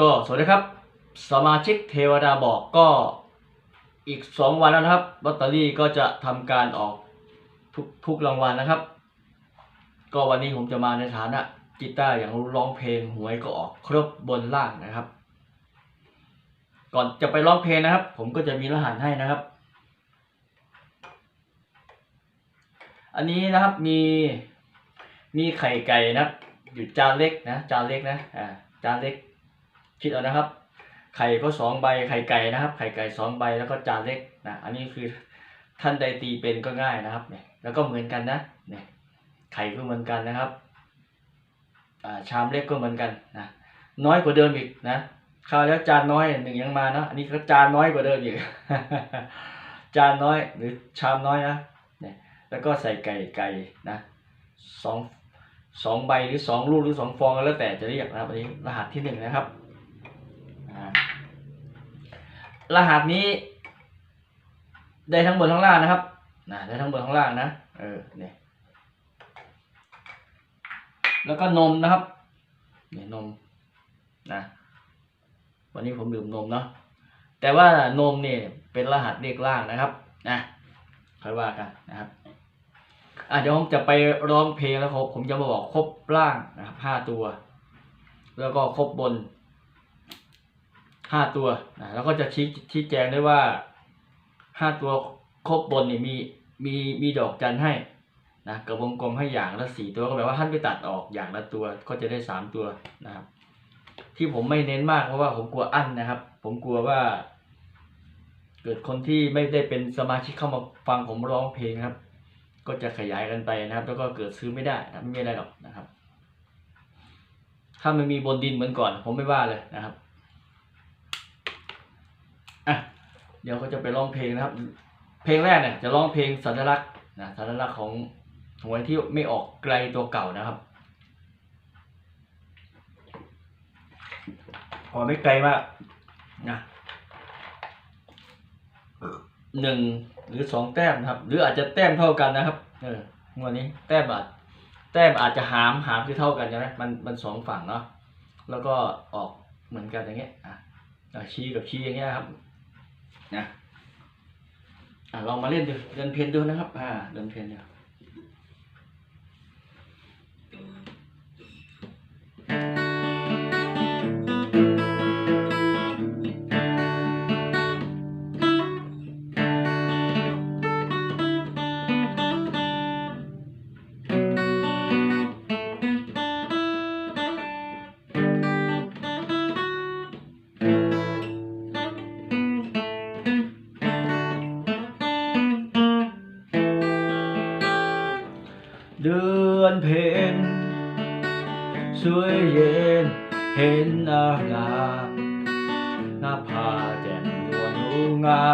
ก็สวัสดีครับ สมาชิกเทวดาบอกก็อีกสองวันแล้วนะครับลอตเตอรี่ก็จะทำการออกทุกทุกรางวัลนะครับ ก็วันนี้ผมจะมาในฐานะกีตาร์อย่างร้องเพลงหวยก็ออกครบบนล่างนะครับ ก่อนจะไปร้องเพลงนะครับ ผมก็จะมีรหัสให้นะครับ อันนี้นะครับมีมีไข่ไก่นะอยู่จานเล็กนะจานเล็กนะอ่าจานเล็ก คิดเอานะครับ ไข่ก็สองใบไข่ไก่นะครับ ไข่ไก่สองใบแล้วก็จานเล็กนะอันนี้คือท่านใดตีเป็นก็ง่ายนะครับเนี่ยแล้วก็เหมือนกันนะเนี่ยไข่ก็เหมือนกันนะครับอ่าชามเล็กก็เหมือนกันนะน้อยกว่าเดิมอีกนะคราวแล้วจานน้อยหนึ่งยังมาเนาะอันนี้ก็จานน้อยกว่าเดิมอีกจานน้อยหรือชามน้อยนะเนี่ยแล้วก็ใส่ไก่ไก่นะสองสองใบหรือสองลูกหรือสองฟองก็แล้วแต่จะเรียกนะครับอันนี้รหัสที่หนึ่งนะครับอ่า รหัสนี้ได้ทั้งบนทั้งล่างนะครับนะได้ทั้งบนทั้งล่างนะเออเนี่ยแล้วก็นมนะครับเนี่ยนมนะวันนี้ผมดื่มนมเนาะแต่ว่านมเนี่ยเป็นรหัสเลขล่างนะครับนะค่อยว่ากันนะครับอะเดี๋ยวผมจะไปร้องเพลงแล้วครับผมจะมาบอกครบล่างนะครับห้าตัว แล้วก็ครบบน ห้าตัวนะแล้วก็จะชี้ชี้แจงได้วยว่าห้าตัวครบบนเนี่ยมีมีมีดอกจันให้นะกับวงกลมให้อย่างละสี่ตัวก็แปลว่าท่านไปตัดออกอย่างละตัวก็จะได้สามตัวนะครับที่ผมไม่เน้นมากเพราะว่าผมกลัวอั้นนะครับ ผมกลัวว่า เกิดคนที่ไม่ได้เป็นสมาชิกเข้ามาฟังผมร้องเพลงครับ ก็จะขยายกันไปนะครับ แล้วก็เกิดซื้อไม่ได้นะไม่มีอะไรหรอกนะครับ ถ้ามันมีบนดินเหมือนก่อน ผมไม่ว่าเลยนะครับอะ เดี๋ยวก็จะไปร้องเพลงนะครับ เพลงแรกเนี่ยจะร้องเพลงสัญลักษณ์นะสัญลักษณ์ของหวยที่ไม่ออกไกลตัวเก่านะครับ พอไม่ไกลมากนะหนึ่งหรือสองแต้มนะครับ หรืออาจจะแต้มเท่ากันนะครับ เอองวดนี้แต้มอาจแต้มอาจจะหามหามคือเท่ากันใช่ไหมมันมันสองฝั่งเนาะแล้วก็ออกเหมือนกันอย่างเงี้ยอะอะชี้กับชี้อย่างเงี้ยครับ นะอะลองมาเล่นดูเดินเพนดูนะครับ อ่า เดินเพลนดู สวยเย็นเห็นอากาหน้าผาแจ่มนวลหูงา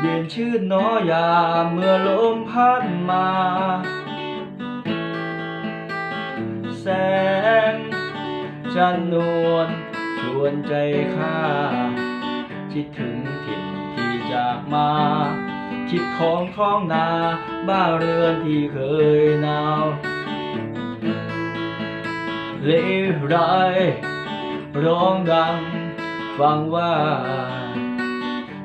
เย็นชื่นหนอยามเมื่อลมพัดมา แสงจันนวลชวนใจข้าคิดถึงถิ่นที่จากมาคิดของท้องนา บ้านเรือนที่เคยหนาว เลวร้ายร้องดังฟังว่า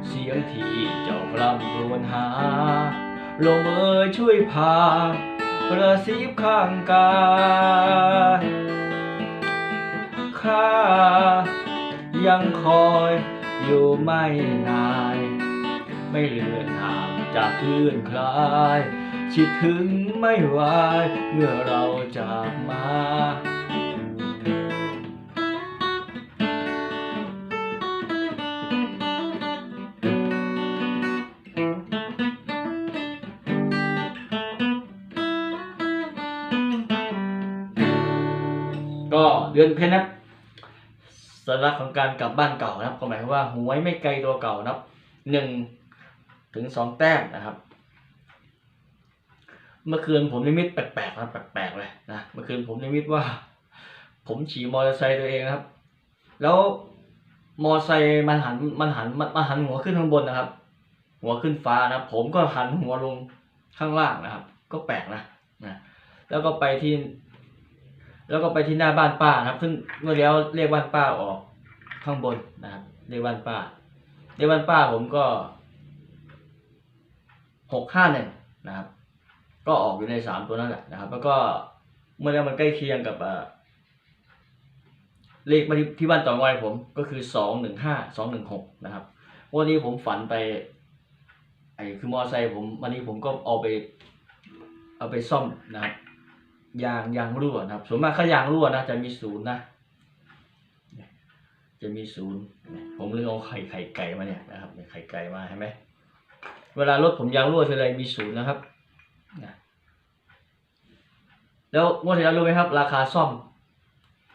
เสียงที่เจ้ากลำรวนหา ลงเอ่ยช่วยพากระซิบข้างกายข้ายังคอยอยู่ไม่นาน ไม่เลือนห่างจากคลื่นคลายคิดถึงไม่ไหวเมื่อเราจากมา นเพ็ญนะครับสัญลักษณ์ของการกลับบ้านเก่านะครับก็หมายความว่าหวยไม่ไกลตัวเก่านะครับหนึ่งถึงสองแต้มนะครับ เมื่อคืนผมนิมิตแปลกๆนะแปลกๆเลยนะเมื่อคืนผมนิมิตว่า ผมขี่มอเตอร์ไซค์ตัวเองนะครับ แล้วมอเตอร์ไซค์มันหันมันหันมันหันหัวขึ้นข้างบนนะครับ หัวขึ้นฟ้านะผมก็หันหัวลงข้างล่างนะครับ ก็แปลกนะนะแล้วก็ไปที่ แล้วก็ไปที่หน้าบ้านป้านะครับ ซึ่งเมื่อแล้วเรียกบ้านป้าออกข้างบนนะครับเรียกบ้านป้าเรียกบ้านป้าผมก็หกห้าหนึ่งนะครับ ก็ออกอยู่ในสามตัวนั่นแหละนะครับ แล้วก็เมื่อแล้วมันใกล้เคียงกับเลขที่ที่บ้านต่องอยผมก็คือสองหนึ่งห้าสองหนึ่งหกนะครับวันนี้ผมฝันไปไอ้คือมอไซค์ผมวันนี้ผมก็เอาไป เอาไปซ่อมนะครับ ยางยางรั่วนะครับ ส่วนมากถ้ายางรั่วนะจะมีศูนย์นะ จะมีศูนย์ผมเลยเอาไข่ไข่ไก่มาเนี่ยนะครับมีไข่ไก่มาเห็นไหมเวลารถผมยางรั่วทีไรมีศูนย์นะครับแล้วงวดที่แล้วรู้ไหมครับ ราคาซ่อม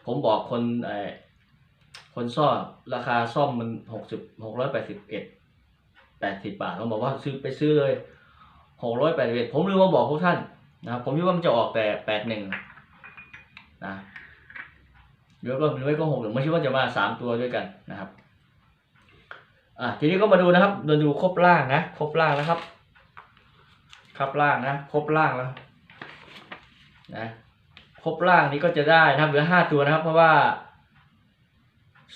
ผมบอกคนไอ้คนซ่อมราคาซ่อมมันหกสิบหกร้อยแปดสิบเอ็ดแปดสิบบาทผมบอกว่าซื้อไปซื้อเลยหกร้อยแปดสิบเอ็ดผมลืมมาบอกพวกท่าน นะครับผมคิดว่ามันจะออกแต่แปดหนึ่งนะเดี๋ยวก็หรือไม่ก็หกหรือไม่คิดว่าจะมาสามตัวด้วยกันนะครับอะทีนี้ก็มาดูนะครับเราดูครบล่างนะครบล่างนะครับ ครบล่างนะครบล่างแล้วนะครบล่างนี้ก็จะได้นะครับเหลือห้าตัวนะครับ เพราะว่า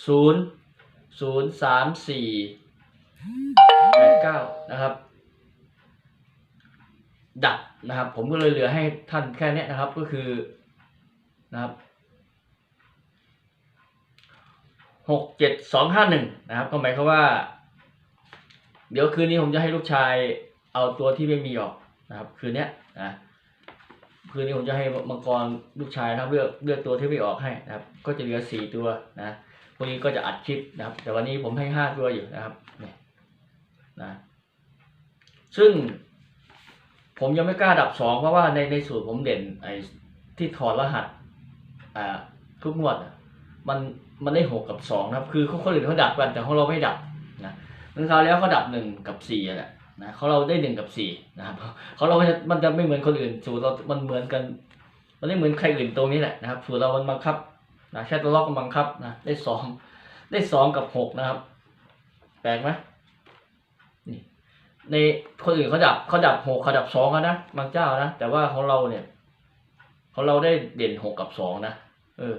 ศูนย์ศูนย์สามสี่แปดเก้านะครับ ดับนะครับ ผมก็เลยเหลือให้ท่านแค่นี้นะครับก็คือนะครับหกเจ็ดสองห้าหนึ่งนะครับ ก็หมายความว่า เดี๋ยวคืนนี้ผมจะให้ลูกชายเอาตัวที่ไม่มีออกนะครับ คืนนี้นะคืนนี้ผมจะให้มังกรลูกชายนะครับเลือกเลือกตัวที่ไม่ออกให้นะครับ ก็จะเหลือสี่ตัวนะพวกนี้ก็จะอัดคลิปนะครับ แต่วันนี้ผมให้ห้าตัวอยู่นะครับเนี่ยนะซึ่ง ผมยังไม่กล้าดับสองเพราะว่าในในสูตรผมเด่นไอ้ที่ถอดรหัสอ่าทุกงวดมันมันได้หกกับสองนะครับ คือคนอื่นเขาดับกันแต่ของเราไม่ดับนะเมื่อคราวแล้วเขาดับหนึ่งกับสี่แหละนะเขาเราได้หนึ่งกับสี่นะครับเขาเรามันจะมันจะไม่เหมือนคนอื่นสูตรเรา มันเหมือนกัน มันไม่เหมือนใครอื่นตรงนี้แหละนะครับสูตรเรามันบังคับนะแค่ตัวล็อกมันบังคับนะได้สองได้สองกับหกนะครับ แปลกไหม ในคนอื่นเขาดับเขาดับหกเขาดับสองกันนะบางเจ้านะแต่ว่าของเราเนี่ยของเราได้เด่นหกกับสองนะเออ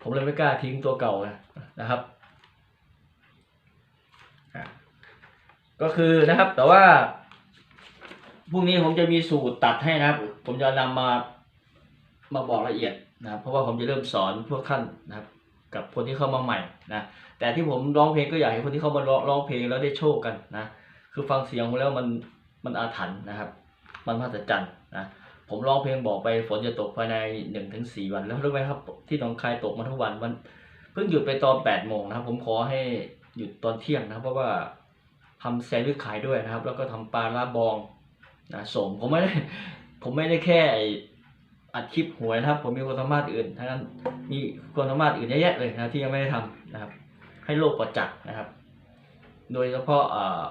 ผมเลยไม่กล้าทิ้งตัวเก่านะนะครับก็คือนะครับ แต่ว่าพรุ่งนี้ผมจะมีสูตรตัดให้นะครับ ผมจะนำมามาบอกละเอียดนะครับเพราะว่าผมจะเริ่มสอนพวกท่านนะครับ กับคนที่เข้ามาใหม่นะแต่ที่ผมร้องเพลงก็อยากให้คนที่เข้ามาร้องร้องเพลงแล้วได้โชคกันนะ คือฟังเสียงผมแล้วมันมันอาถรรพ์นะครับ มันมหัศจรรย์นะผมร้องเพลงบอกไปฝนจะตกภายในหนึ่งถึงสี่วันแล้วรู้ไหมครับ ที่หนองคายตกมาทุกวันมันเพิ่งหยุดไปตอนแปดโมงนะครับ ผมขอให้หยุดตอนเที่ยงนะครับ เพราะว่าทำแซนด์วิชขายด้วยนะครับ แล้วก็ทำปลาลาบองนะส่งผมไม่ได้ผมไม่ได้แค่อัดคลิปหวยนะครับ ผมมีความสามารถอื่นทั้งนั้นมีความสามารถอื่นเยอะแยะเลยนะที่ยังไม่ได้ทำนะครับ ให้โลกประจักษ์นะครับ โดยเฉพาะเอ่อ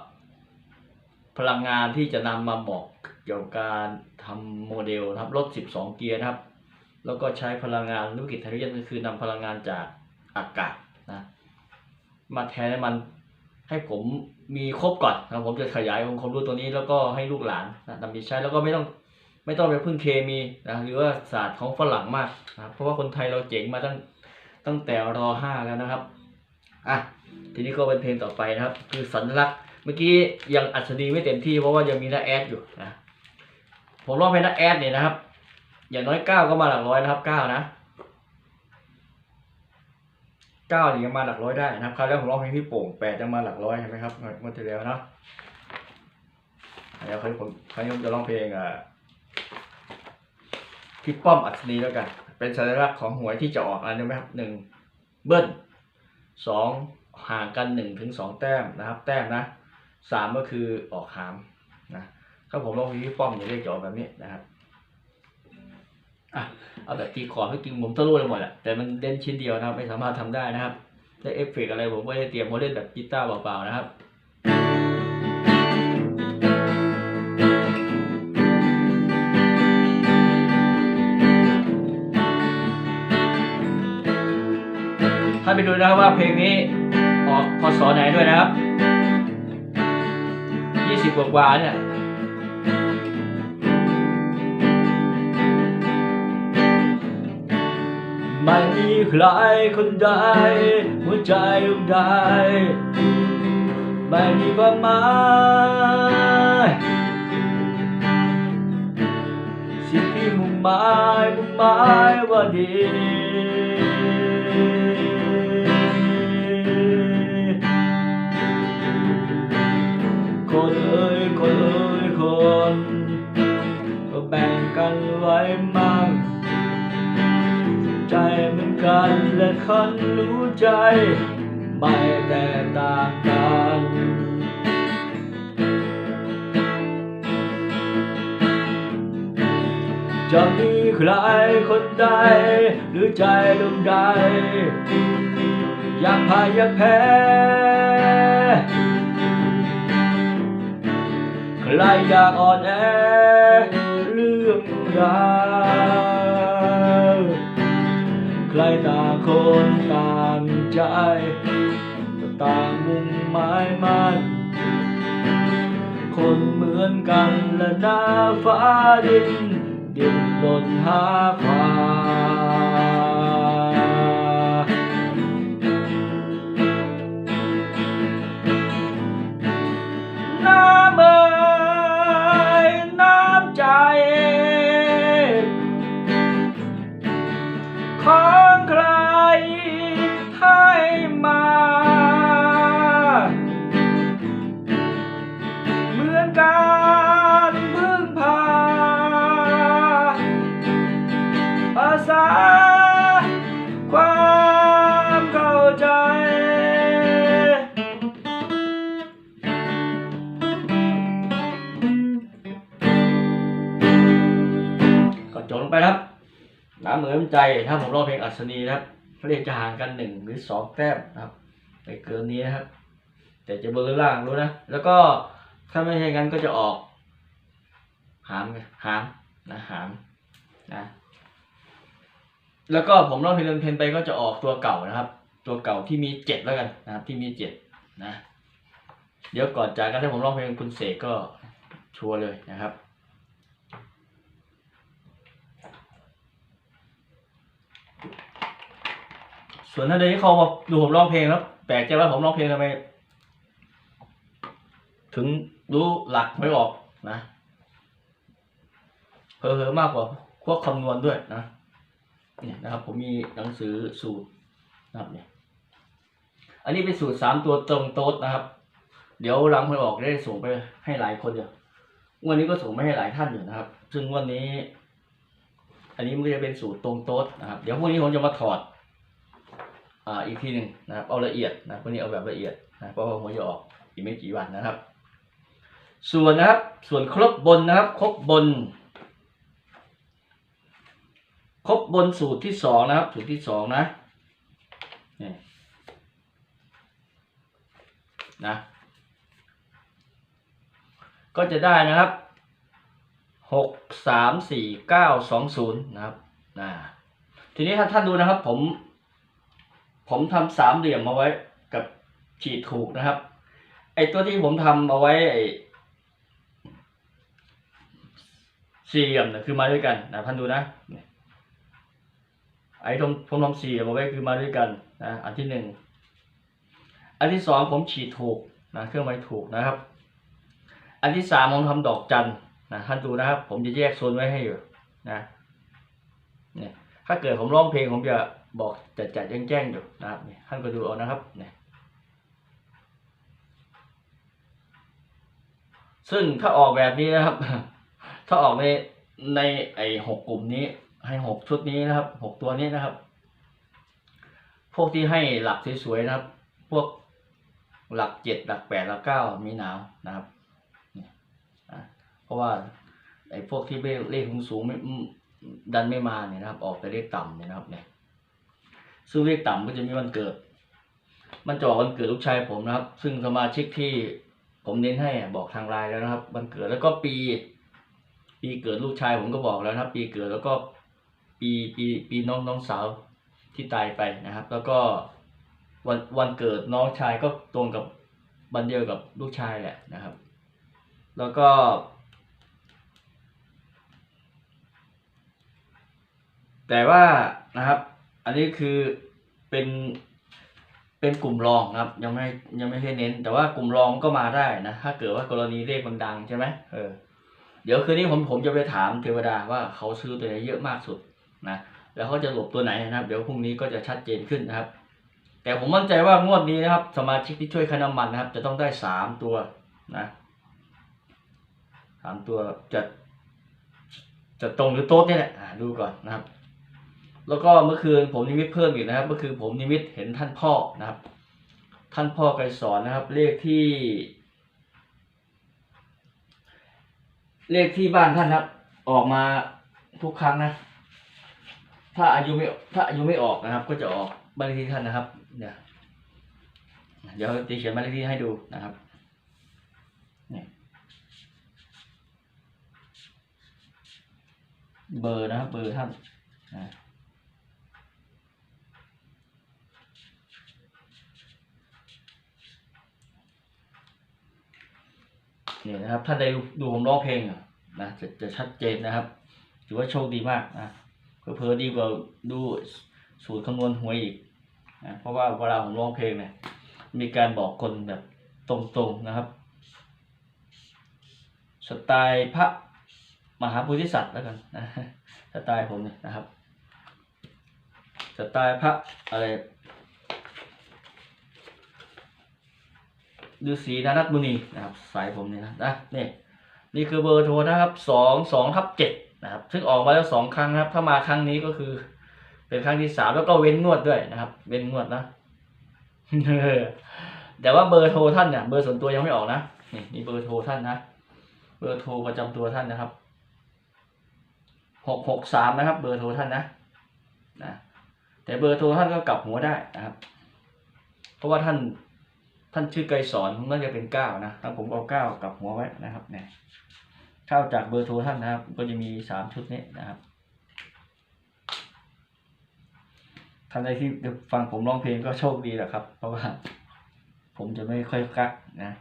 พลังงานที่จะนำมาบอกเกี่ยวกับการทำโมเดลนะครับรถ 12 เกียร์นะครับ แล้วก็ใช้พลังงานธุรกิจไทยยนก็คือนำพลังงานจากอากาศนะมาแทนให้มันให้ผมมีครบก่อนนะผมจะขยายองค์ความรู้ตัวนี้แล้วก็ให้ลูกหลานนะนำไปใช้แล้วก็ไม่ต้องไม่ต้องไปพึ่งเคมีนะหรือว่าศาสตร์ของฝรั่งมากนะเพราะว่าคนไทยเราเจ๋งมาตั้งตั้งแต่รอห้าแล้วนะครับอะทีนี้ก็เป็นเพลงต่อไปนะครับ คือสัญลักษณ์ เมื่อกี้ยังอัศดีไม่เต็มที่เพราะว่ายังมีน้าแอดอยู่นะผมรอบให้น้าแอดเนี่ยนะครับ อย่างน้อยเก้าก็มาหลักร้อยนะครับเก้านะเก้าเนี่ยมาหลักร้อยได้นะครับคราวแล้วผมร้องเพลงพี่โป่งแปดยังมาหลักร้อยใช่ไหมครับเมื่อที่แล้วเนาะแล้วคราวนี้ผมคราวนี้ผมจะร้องเพลงอะพี่ป้อมอัศนีแล้วกัน เป็นสัญลักษณ์ของหวยที่จะออกอะไรรู้ไหมครับหนึ่งเบิ้ลสองห่างกันหนึ่งถึงสองแต้มนะครับ แต้มนะ สามก็คือออกหามนะถ้าผมลองพี่ป้อมอย่าเรียกจอแบบนี้นะครับอะเอาแบบตีคอร์ดให้จริงผมทะลุเลยหมดแหละแต่มันเล่นชิ้นเดียวนะครับ ไม่สามารถทำได้นะครับได้เอฟเฟกต์อะไรผมไม่ได้เตรียมผมเล่นแบบกีตาร์เปล่าๆนะครับท่านไปดูนะครับว่าเพลงนี้ออกพศไหนด้วยนะครับ ยี่สิบกว่าๆเนี่ยอไม่มีใครคนใดหัวใจดวงใดไม่มีความหมายสิ่งที่มุ่งหมายมุ่งหมายว่าดี กันและคันรู้ใจ ไม่แตกต่างกันจะมีใครคนใด หรือใจดวงใด อยากพ่ายอยากแพ้ ใครอยากอ่อนแอเรื่องรา ใครต่างคนต่างใจต่างมุ่งหมายมันคนเหมือนกันและหน้าฟ้าดินดิ้นรนหาความ เหมือนใจถ้าผมร้องเพลงอัศนีนะครับเรียกจะห่างกันหนึ่งหรือสองแต้มนะครับไม่เกินนี้นะครับ แต่จะเบอร์ล่างรู้นะ แล้วก็ถ้าไม่ใช่งั้นก็จะออก หามหามนะหามนะแล้วก็ผมร้องเพลงเดินเพลงไปก็จะออกตัวเก่านะครับ ตัวเก่าที่มีเจ็ดแล้วกันนะครับ ที่มีเจ็ดนะ เดี๋ยวก่อนจากกันถ้าผมร้องเพลงคุณเสกก็ชัวร์เลยนะครับ ส่วนท่านใดที่เขามาดูผมร้องเพลงแล้วแปลกใจว่าผมร้องเพลงทำไม ถึงรู้หลักไม่ออกนะเพอๆมากกว่าพวกคำนวณด้วยนะเนี่ยนะครับ ผมมีหนังสือสูตรนะครับเนี่ยอันนี้เป็นสูตรสามตัวตรงโต๊ดนะครับ เดี๋ยวหลังไม่ออกได้ส่งไปให้หลายคนอยู่วันนี้ก็ส่งไปให้หลายท่านอยู่นะครับ ซึ่งวันนี้ อันนี้มันจะเป็นสูตรตรงโต๊ดนะครับ เดี๋ยวพรุ่งนี้ผมจะมาถอด อีกทีหนึ่งนะครับเอาละเอียดนะวันนี้เอาแบบละเอียดนะเพราะว่าหัวจะออกอีกไม่กี่วันนะครับ ส่วนนะครับส่วนครบบนนะครับครบบน ครบบนสูตรที่สองนะครับ สูตรที่สองนะนี่นะก็จะได้นะครับหกสามสี่เก้าสองศูนย์นะครับนะทีนี้ถ้าท่านดูนะครับผม ผมทำสามเหลี่ยมมาไว้กับขีดถูกนะครับ ไอตัวที่ผมทำเอาไว้ไอสี่เหลี่ยมเนี่ยคือมาด้วยกันนะท่านดูนะไอ้ผมผมทำสี่เหลี่ยมเอาไว้คือมาด้วยกันนะอันที่หนึ่งอันที่สองผมฉีดถูกนะเครื่องหมายถูกนะครับ อันที่สามผมทำดอกจันนะท่านดูนะครับ ผมจะแยกโซนไว้ให้อยู่นะเนี่ยถ้าเกิดผมร้องเพลงผมจะ บอกจัดจัดแจ้งแจ้งๆอยู่นะครับนี่ท่านก็ดูเอานะครับเนี่ยซึ่งถ้าออกแบบนี้นะครับ ถ้าออกในในไอหกกลุ่มนี้ ให้หกชุดนี้นะครับหกตัวนี้นะครับ พวกที่ให้หลักสวยๆนะครับ พวกหลักเจ็ดหลักแปดหลักเก้ามีหนาวนะครับเนี่ยอะเพราะว่าไอ้พวกที่เลขสูงๆไม่ดันไม่มาเนี่ยนะครับ ออกแต่เลขต่ำเนี่ยนะครับเนี่ย ซึ่งเลขต่ำก็จะมีวันเกิด มันจอวันเกิดลูกชายผมนะครับ ซึ่งสมาชิกที่ผมเน้นให้บอกทางไลน์แล้วนะครับ วันเกิดแล้วก็ปี ปีเกิดลูกชายผมก็บอกแล้วนะครับ ปีเกิดแล้วก็ปีปีปีน้องน้องสาวที่ตายไปนะครับ แล้วก็วันวันเกิดน้องชายก็ตรงกับวันเดียวกับลูกชายแหละนะครับ แล้วก็ แต่ว่านะครับ อันนี้คือเป็นเป็นกลุ่มรองครับ ยังไม่ยังไม่ใช่เน้น แต่ว่ากลุ่มรองก็มาได้นะถ้าเกิดว่ากรณีเลขมันดังใช่ไหมเออเดี๋ยวคืนนี้ผมผมจะไปถามเทวดาว่าเขาซื้อตัวไหนเยอะมากสุดนะแล้วเขาจะหลบตัวไหนนะครับ เดี๋ยวพรุ่งนี้ก็จะชัดเจนขึ้นนะครับ แต่ผมมั่นใจว่างวดนี้นะครับ สมาชิกที่ช่วยค่าน้ำมันนะครับ จะต้องได้สามตัวนะสามตัวจะจะตรงหรือโต๊ดเนี่ยแหละดูก่อนนะครับ แล้วก็เมื่อคืนผมนิมิตเพิ่มอีกนะครับ เมื่อคืนผมนิมิตเห็นท่านพ่อนะครับ ท่านพ่อไกรสอนนะครับ เลขที่ เลขที่บ้านท่านครับ ออกมาทุกครั้งนะ ถ้าอายุไม่ถ้าอายุไม่ออกนะครับ ก็จะออกบ้านเลขที่ท่านนะครับ เนี่ยเดี๋ยวจะเขียนบ้านเลขที่ให้ดูนะครับนี่เบอร์นะครับเบอร์ท่านนะ เนี่ยนะครับ ถ้าได้ดูผมร้องเพลงนะจะจะชัดเจนนะครับ ถือว่าโชคดีมากนะเพอดีกว่าดูสูตรคำนวณหวยอีกนะเพราะว่าเวลาผมร้องเพลงเนี่ยมีการบอกคนแบบตรงๆนะครับ สไตล์พระมหาพุทธิสัตว์แล้วกันนะสไตล์ผมเนี่ยนะครับ สไตล์พระอะไร ฤาษีนารัตมุนีนะครับสายผมนี่นะนะนี่นี่คือเบอร์โทรนะครับสองสองทับเจ็ดนะครับ ซึ่งออกมาแล้วสองครั้งนะครับ ถ้ามาครั้งนี้ก็คือ เป็นครั้งที่สามแล้วก็เว้นงวดด้วยนะครับ เว้นงวดนะแต่ว่าเบอร์โทรท่านเนี่ยเบอร์ส่วนตัวยังไม่ออกนะนี่นี่เบอร์โทรท่านนะเบอร์โทรประจำตัวท่านนะครับหกหกสามนะครับ เบอร์โทรท่านนะนะแต่เบอร์โทรท่านก็กลับหัวได้นะครับ เพราะว่าท่าน ท่านชื่อไกรสอนน่าจะเป็นเก้านะถ้าผมเอาเก้ากลับหัวไว้นะครับเนี่ยเข้าจากเบอร์โทรท่านนะครับ ก็จะมีสามชุดนี้นะครับท่านใดที่ฟังผมร้องเพลงก็โชคดีแหละครับ เพราะว่า ผมจะไม่ค่อยกักนะ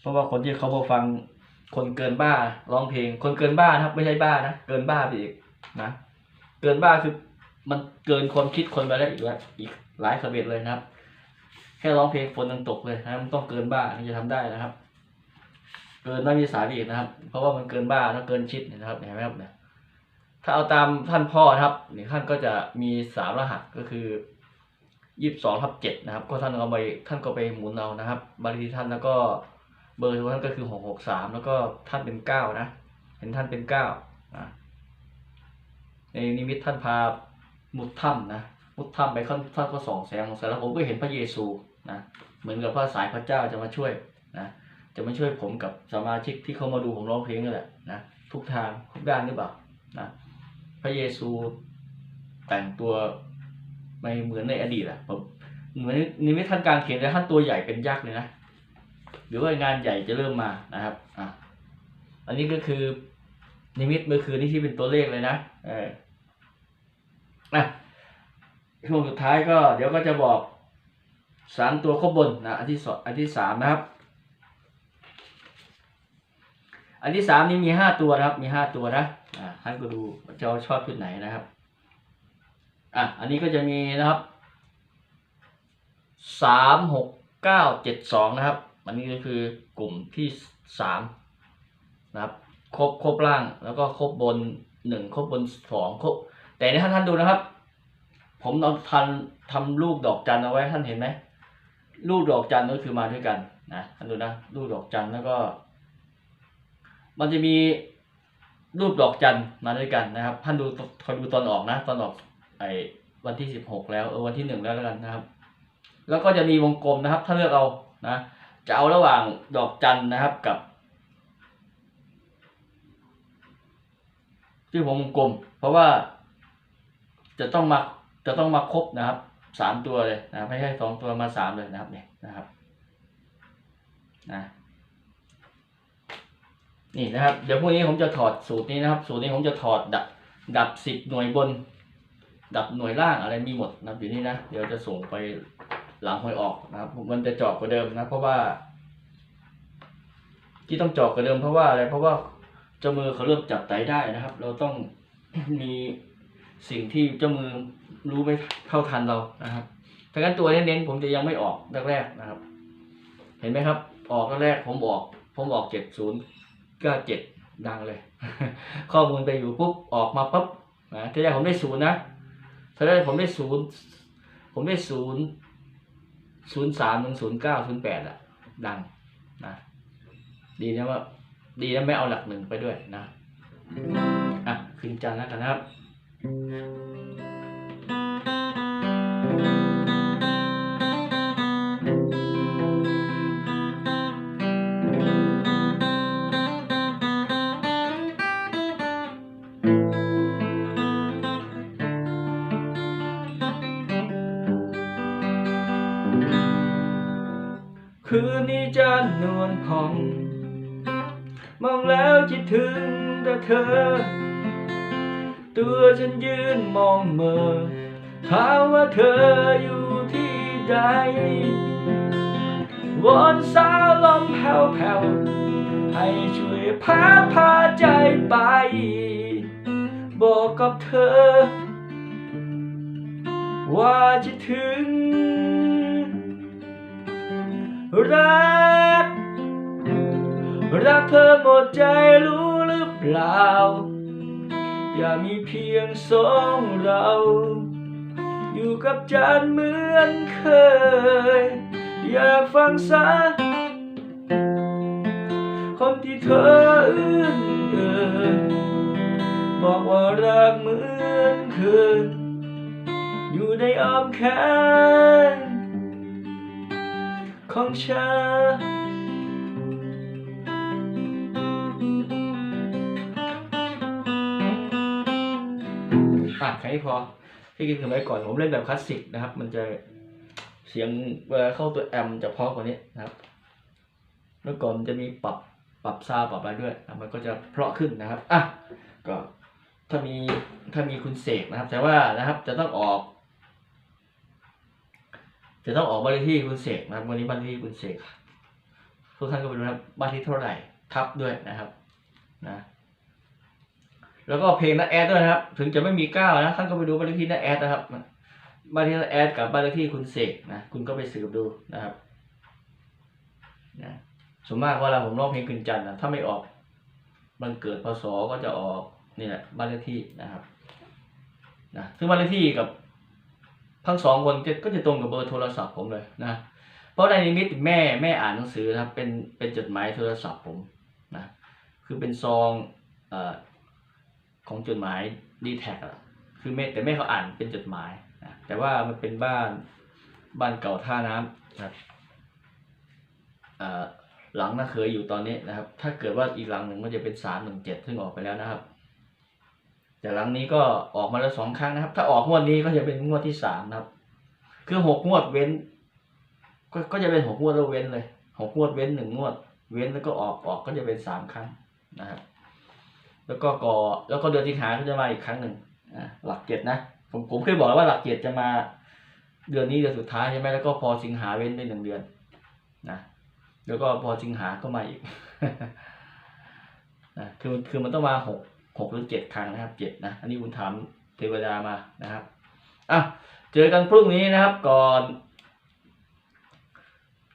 เพราะว่าคนที่เขามาฟังคนเกินบ้าร้องเพลง คนเกินบ้านะครับ ไม่ใช่บ้านะเกินบ้าไปอีกนะเกินบ้าคือมันเกินความคิดคนไปแล้วอีกแล้วอีกหลายขบเบ็ดเลยนะครับ ค่ร้องเพลงฝนยังตกเลยนะมันต้องเกินบ้าถึงจะทำได้นะครับ เกินไม่มีสายอีกนะครับ เพราะว่ามันเกินบ้าแล้วเกินชิดนะครับเห็นไหมครับเนี่ยถ้าเอาตามท่านพ่อนะครับนี่ท่านก็จะมีสามรหัสก็คือยี่สิบสองทับเจ็ดนะครับ ก็ท่านเอาไปท่านก็ไปหมุนเอานะครับบัญชีท่านแล้วก็เบอร์ทรท่านก็คือหกหกสามแล้วก็ท่านเป็นเก้านะ เห็นท่านเป็นเก้าในนิมิตท่านพามุดถ้ำนะมุดถ้ำไปท่านท่านก็ส่องแสงของแสงแล้วผมก็เห็นพระเยซู นะเหมือนกับพระสายพระเจ้าจะมาช่วยนะจะมาช่วยผมกับสมาชิกที่เขามาดูผมร้องเพลงนี่แหละนะทุกทางทุกด้านหรือเปล่านะพระเยซูแต่งตัวไม่เหมือนในอดีตอะผมเหมือนนิมิตท่านกลางเขียนแต่ท่านตัวใหญ่เป็นยักษ์เลยนะหรือว่างานใหญ่จะเริ่มมานะครับอะอันนี้ก็คือนิมิตเมื่อคืนนี้ที่เป็นตัวเลขเลยนะเอออะช่วงสุดท้ายก็เดี๋ยวก็จะบอก สามตัวข้างบนนะอันที่สองอันที่สามนะครับ อันที่สามนี้มีห้าตัวนะครับ มีห้าตัวนะอ่าท่านก็ดูว่าชอบชุดไหนนะครับอะอันนี้ก็จะมีนะครับสามหกเก้าเจ็ดสองนะครับ อันนี้ก็คือกลุ่มที่สามนะครับ ครบครบล่างแล้วก็ครบบนหนึ่งครบบนสองครบ แต่นี่ท่านท่านดูนะครับ ผมเอาทันทำลูกดอกจันเอาไว้ท่านเห็นไหม ลูกดอกจันก็คือมาด้วยกันนะท่านดูนะลูกดอกจันแล้วก็ มันจะมีรูปดอกจันมาด้วยกันนะครับท่านดูคอยดูตอนออกนะตอนออกไอ้วันที่สิบหกแล้วเออวันที่หนึ่งแล้วแล้วกันนะครับ แล้วก็จะมีวงกลมนะครับ ถ้าเลือกเอานะจะเอาระหว่างดอกจันนะครับกับที่ผมวงกลม เพราะว่าจะต้องมาจะต้องมาครบนะครับ สามตัวเลยนะไม่ใช่สองตัวมาสามเลยนะครับเนี่ยนะครับนะนี่นะครับ เดี๋ยวพรุ่งนี้ผมจะถอดสูตรนี้นะครับ สูตรนี้ผมจะถอดดับดับสิบหน่วยบน ดับหน่วยล่างอะไรมีหมดนะอยู่นี่นะเดี๋ยวจะส่งไปหลังหวยออกนะครับ มันจะเจาะกว่าเดิมนะ เพราะว่า ที่ต้องเจาะกว่าเดิมเพราะว่าอะไรเพราะว่าเจ้ามือเขาเริ่มจับไตได้นะครับ เราต้องมี สิ่งที่เจ้ามือรู้ไม่เท่าทันเรานะครับถ้างั้นตัวเน้นๆผมจะยังไม่ออกแรกๆนะครับ เห็นไหมครับ ออกแรกผมออก ผมออกเจ็ดศูนย์ก็เจ็ดดังเลย ข้อมูลไปอยู่ปุ๊บออกมาปุ๊บนะทีแรกผมได้ศูนย์นะทีแรกผมได้ศูนย์ผมได้ศูนย์ศูนย์สามถึงศูนย์เก้าศูนย์แปดอะดังนะดีนะว่า ดีนะไม่เอาหลักหนึ่งไปด้วยนะอะขึ้นจานแล้วกันนะครับ คืนนี้จะนวลผ่อง มองแล้วคิดถึงแต่เธอ ตัวฉันยืนมองเมอถามว่าเธออยู่ที่ใดวอนสาวลมแผ่วๆให้ช่วยพาพาใจไป บอกกับเธอ ว่าจะถึง รัก รักเธอหมดใจรู้หรือเปล่า อย่ามีเพียงสองเรา อยู่กับจันเหมือนเคย อยากฟังซะคนที่เธออื่นเอ่ยบอกว่ารักเหมือนเคยอยู่ในอ้อมแขนของฉัน อะแค่นี้พอที่กินสมัยก่อนผมเล่นแบบคลาสสิกนะครับ มันจะเสียงเวลาเข้าตัวแอมจะเพราะกว่านี้นะครับ เมื่อก่อนจะมีปรับปรับซาวปรับอะไรด้วยนะมันก็จะเพาะขึ้นนะครับอะก็ถ้ามีถ้ามีคุณเสกนะครับ แต่ว่านะครับจะต้องออก จะต้องออกบ้านเลขที่คุณเสกนะครับ วันนี้บ้านเลขที่คุณเสกทุกท่านก็ไปดูนะครับบ้านที่เท่าไหร่ทับด้วยนะครับ นะ แล้วก็เพลงนักแอดด้วยนะครับ ถึงจะไม่มีเก้านะท่านก็ไปดูบ้านเลขที่นักแอดนะครับบ้านเลขที่นักแอดกับบ้านเลขที่คุณเสกนะคุณก็ไปสืบดูนะครับนะส่วนมากเวลาผมร้องเพลงคืนจันทร์นะถ้าไม่ออกมันเกิดพศก็จะออกนี่แหละบ้านเลขที่นะครับนะซึ่งบ้านเลขที่กับทั้งสองคนก็จะตรงกับเบอร์โทรศัพท์ผมเลยนะเพราะในนิมิตแม่แม่อ่านหนังสือนะครับเป็นเป็นจดหมายโทรศัพท์ผมนะคือเป็นซองเอ่อ ของจดหมายดีแท็กอะคือแม่แต่แม่เขาอ่านเป็นจดหมายนะแต่ว่ามันเป็นบ้านบ้านเก่าท่าน้ำนะครับอ่อหลังน่าเคยอยู่ตอนนี้นะครับ ถ้าเกิดว่าอีกหลังหนึ่งมันจะเป็นสามหนึ่งเจ็ดซึ่งออกไปแล้วนะครับ แต่หลังนี้ก็ออกมาแล้วสองครั้งนะครับ ถ้าออกงวดนี้ก็จะเป็นงวดที่สามนะครับคือหกงวดเว้น ก็ก็จะเป็นหกงวดแล้วเว้นเลยหกงวดเว้นหนึ่งงวด เว้นแล้วก็ออกออกก็จะเป็นสามครั้งนะครับ แล้วก็ก่อแล้วก็เดือนที่หาก็จะมาอีกครั้งหนึ่งอ่าหลักเจ็ดนะผมผมเคยบอกแล้วว่าหลักเจ็ดจะมา เดือนนี้เดือนสุดท้ายใช่ไหมแล้วก็พอสิงหาเว้นได้หนึ่งเดือนนะแล้วก็พอสิงหาก็มาอีกนะคือคือมันต้องมาหกหกหรือเจ็ดครั้งนะครับเจ็ดนะ อันนี้คุณถามเทวดามานะครับอะเจอกันพรุ่งนี้นะครับก่อน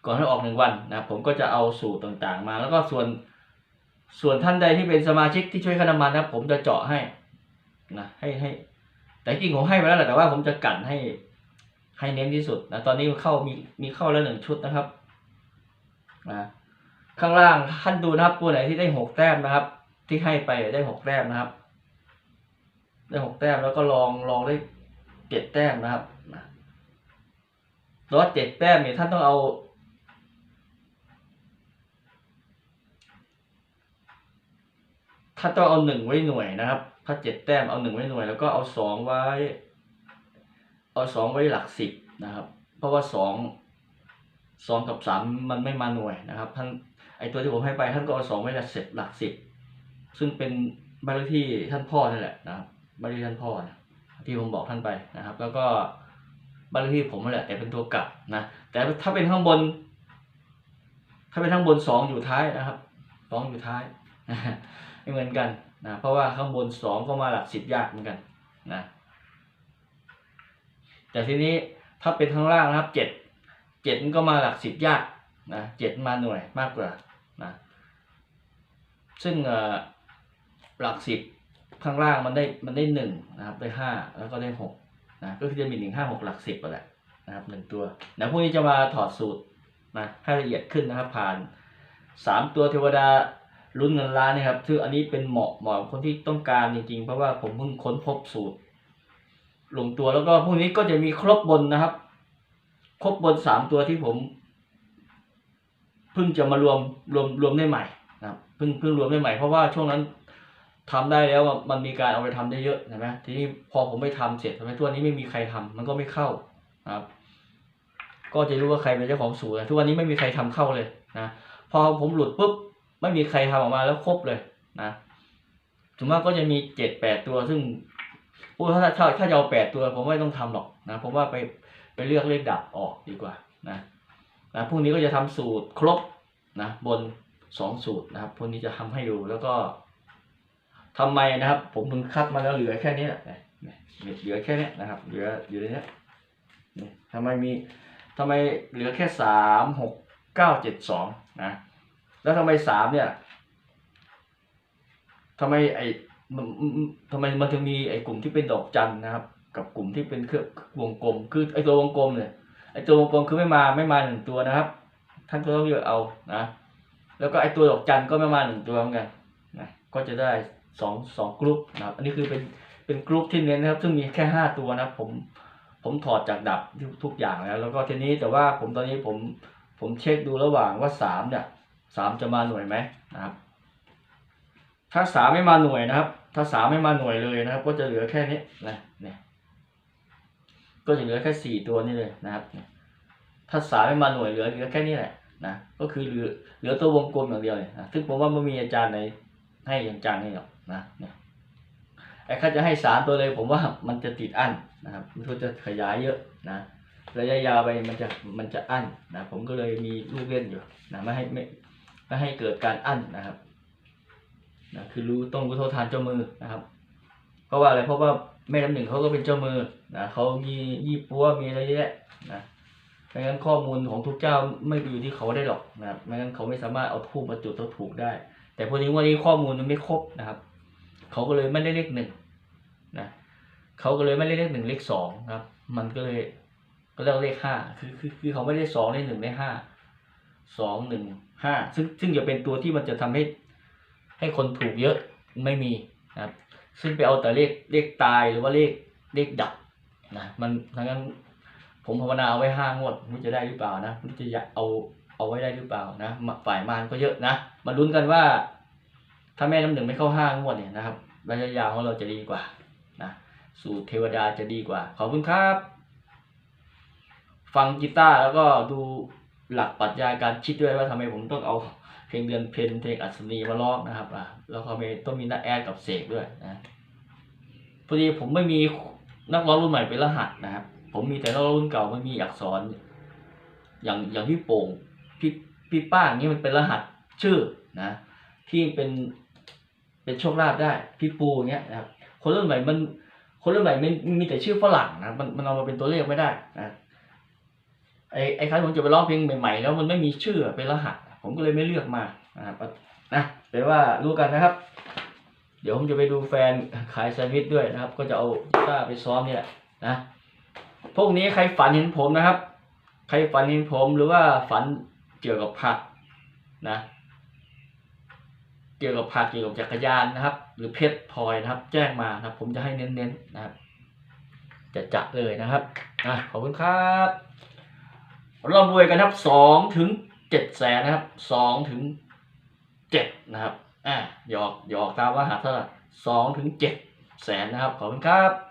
ก่อนให้ออกหนึ่งวันนะครับผมก็จะเอาสูตรต่างๆมา แล้วก็ส่วน ส่วนท่านใดที่เป็นสมาชิกที่ช่วยค่าน้ำมันนะครับผมจะเจาะให้นะให้ให้ แต่จริงผมให้ไปแล้วแหละแต่ว่าผมจะกันให้ ให้เน้นที่สุดนะตอนนี้เข้ามีมีเข้าแล้วหนึ่งชุดนะครับนะข้างล่างท่านดูนะครับตัวไหนที่ได้หกแต้มนะครับ ที่ให้ไปได้หกแต้มนะครับ ได้หกแต้มแล้วก็ลองลองได้เจ็ดแต้มนะครับนะรถเจ็ดแต้มเนี่ยท่านต้องเอา ถ้าต้องเอาหนึ่งไว้หน่วยนะครับ ถ้าเจ็ดแต้มเอาหนึ่งไว้หน่วย แล้วก็เอาสองไว้ เอาสองไว้หลักสิบนะครับ เพราะว่าสองสองกับสามมันไม่มาหน่วยนะครับท่านไอตัวที่ผมให้ไปท่านก็เอาสองไว้หลักสิบหลักสิบซึ่งเป็นบ้านเลขที่ท่านพ่อนั่แหละนะครับบ้านเลขที่ท่านพ่อนะที่ผมบอกท่านไปนะครับ แล้วก็บ้านเลขที่ผมนั่นแหละแต่เป็นตัวกลับนะแต่ถ้าเป็นข้างบน ถ้าเป็นข้างบนสองอยู่ท้ายนะครับสองอยู่ท้าย ไม่เหมือนกันนะเพราะว่าข้างบนสองก็มาหลักสิบยากเหมือนกันนะแต่ทีนี้ถ้าเป็นข้างล่างนะครับเจ็ดเจ็ดมันก็มาหลักสิบยากนะเจ็ดมาหน่วยมากกว่านะซึ่งหลักสิบข้างล่างมันได้มันได้หนึ่งนะครับได้ห้าแล้วก็ได้หกนะก็คือจะมีหนึ่งห้าหกหลักสิบไปแหละนะครับหนึ่งตัวเดี๋ยวพรุ่งนี้จะมาถอดสูตรนะให้ละเอียดขึ้นนะครับผ่านสามตัวเทวดา ลุ้นเงินล้านนะครับซึ่งอันนี้เป็นเหมาะเหมาะกับคนที่ต้องการจริงๆ เพราะว่าผมเพิ่งค้นพบสูตรลงตัวแล้วก็พรุ่งนี้ก็จะมีครบบนนะครับ ครบบนสามตัวที่ผมเพิ่งจะมารวมรวมรวมได้ใหม่นะครับเพิ่งเพิ่งรวมได้ใหม่เพราะว่าช่วงนั้นทำได้แล้วมันมีการเอาไปทำได้เยอะใช่ไหมทีนี้พอผมไปทำเสร็จทำไมทุกวันนี้ไม่มีใครทำมันก็ไม่เข้านะครับ ก็จะรู้ว่าใครเป็นเจ้าของสูตรทุกวันนี้ไม่มีใครทำเข้าเลยนะพอผมหลุดปุ๊บ ไม่มีใครทำออกมาแล้วครบเลยนะถึงว่าก็จะมีเจ็ดแปดตัวซึ่งพูดถ้าถ้าถ้าจะเอาแปดตัวผมไม่ต้องทำหรอกนะผมว่าไปไปเลือกเลขดับออกดีกว่านะนะพรุ่งนี้ก็จะทำสูตรครบนะบนสองสูตรนะครับพรุ่งนี้จะทำให้ดูแล้วก็ทำไมนะครับ ผมถึงคัดมาแล้วเหลือแค่นี้แหละเนี่ยเหลือแค่นี้นะครับ เหลืออยู่ในนี้ทำไมมีทำไมเหลือแค่สามหกเก้าเจ็ดสองนะ แล้วทำไมสามเนี่ยทำไมไอมันมันทำไมมันถึงมีไอ้กลุ่มที่เป็นดอกจันนะครับ กับกลุ่มที่เป็นเครื่องวงกลม คือไอ้ตัววงกลมเนี่ยไอ้ตัววงกลมคือไม่มาไม่มาหนึ่งตัวนะครับ ท่านก็ต้องเลือกเอานะแล้วก็ไอ้ตัวดอกจันก็ไม่มาหนึ่งตัวเหมือนกันนะก็จะได้สองสองกลุ่มนะครับ อันนี้คือเป็นเป็นกลุ่มที่เน้นนะครับ ซึ่งมีแค่ห้าตัวนะผมผมถอดจากดับทุกทุกอย่างแล้ว แล้วก็ทีนี้แต่ว่าผมตอนนี้ผมผมเช็คดูระหว่างว่าสามเนี่ย สามจะมาหน่วยไหมนะครับ ถ้าสามไม่มาหน่วยนะครับ ถ้าสามไม่มาหน่วยเลยนะครับ ก็จะเหลือแค่นี้นะเนี่ยก็จะเหลือแค่สี่ตัวนี่เลยนะครับถ้าสามไม่มาหน่วยเหลือเหลือแค่นี้แหละนะก็คือเหลือเหลือตัววงกลมอย่างเดียวเลยนะซึ่งผมว่าไม่มีอาจารย์ไหนให้อย่างจังนี่หรอกนะเนี่ยไอ้ข้าจะให้สามตัวเลย ผมว่ามันจะติดอั้นนะครับมันก็จะขยายเยอะนะระยะยาวไปมันจะมันจะอั้นนะผมก็เลยมีลูกเล่นอยู่นะไม่ให้ไม่ ไม่ให้เกิดการอั้นนะครับนะคือรู้ต้องรู้เท่าทานเจ้ามือนะครับเพราะว่าอะไรเพราะว่าแม่น้ำหนึ่งเขาก็เป็นเจ้ามือนะเขามียี่ปัวมีอะไรเยอะแยะนะไม่งั้นข้อมูลของทุกเจ้าไม่ไปอยู่ที่เขาได้หรอกนะครับไม่งั้นเขาไม่สามารถเอาทูบมาจุดตัวถูกได้ แต่พอดีวันนี้ข้อมูลมันไม่ครบนะครับ เขาก็เลยไม่ได้เลขหนึ่งนะเขาก็เลยไม่ได้เลขหนึ่งเลขสองนะครับ มันก็เลยก็เรียกว่าเลขห้าคือคือคือเขาไม่ได้สองได้หนึ่งได้ห้า สองหนึ่งห้าซึ่งซึ่งจะเป็นตัวที่มันจะทำให้ให้คนถูกเยอะไม่มีนะครับซึ่งไปเอาแต่เลขเลขตายหรือว่าเลขเลขดับนะมันทั้งนั้นผมภาวนาเอาไว้ห้างวดมันจะได้หรือเปล่านะมันจะเอาเอาไว้ได้หรือเปล่านะฝ่ายมารก็เยอะนะมาลุ้นกันว่า ถ้าแม่น้ำหนึ่งไม่เข้าห้างวดเนี่ยนะครับระยะยาวของเราจะดีกว่านะสูตรเทวดาจะดีกว่า ขอบคุณครับ ฟังกีตาร์แล้วก็ดู หลักปรัชญาการคิดด้วยว่าทำไมผมต้องเอาเพลงเดือนเพลงเพลงอัศนีมาร้องนะครับอะแล้วเขามีต้องมีนักแอดกับเสกด้วยนะพอดีผมไม่มีนักร้องรุ่นใหม่เป็นรหัสนะครับ ผมมีแต่นักร้องรุ่นเก่าไม่มีอักษร อย่างอย่างพี่โป่งพี่พี่ป้าอย่างนี้มันเป็นรหัสชื่อนะที่เป็นเป็นโชคลาภได้พี่ปูอย่างเงี้ยนะครับคนรุ่นใหม่มันคนรุ่นใหม่มันมีแต่ชื่อฝรั่งนะมันมันเอามาเป็นตัวเลขไม่ได้นะ ไอ้ไอ้ครั้งผมจะไปร้องเพลงใหม่ๆ แล้วมันไม่มีชื่อเป็นรหัส ผมก็เลยไม่เลือกมานะครับนะแปลว่ารู้กันนะครับ เดี๋ยวผมจะไปดูแฟนขายแซนด์วิชด้วยนะครับ ก็จะเอากีตาร์ไปซ้อมนี่แหละนะพวกนี้ใครฝันเห็นผมนะครับ ใครฝันเห็นผมหรือว่าฝันเกี่ยวกับผักนะ เกี่ยวกับผักเกี่ยวกับจักรยานนะครับ หรือเพชรพลอยนะครับ แจ้งมานะครับ ผมจะให้เน้นๆนะครับจะจัดเลยนะครับนะขอบคุณครับ ร่ำรวยกันครับสองถึงเจ็ดแสนนะครับสองถึงเจ็ดนะครับอ่าหยอกหยอกตามว่าหาเท่าไหร่สองถึงเจ็ดแสนนะครับขอบคุณครับ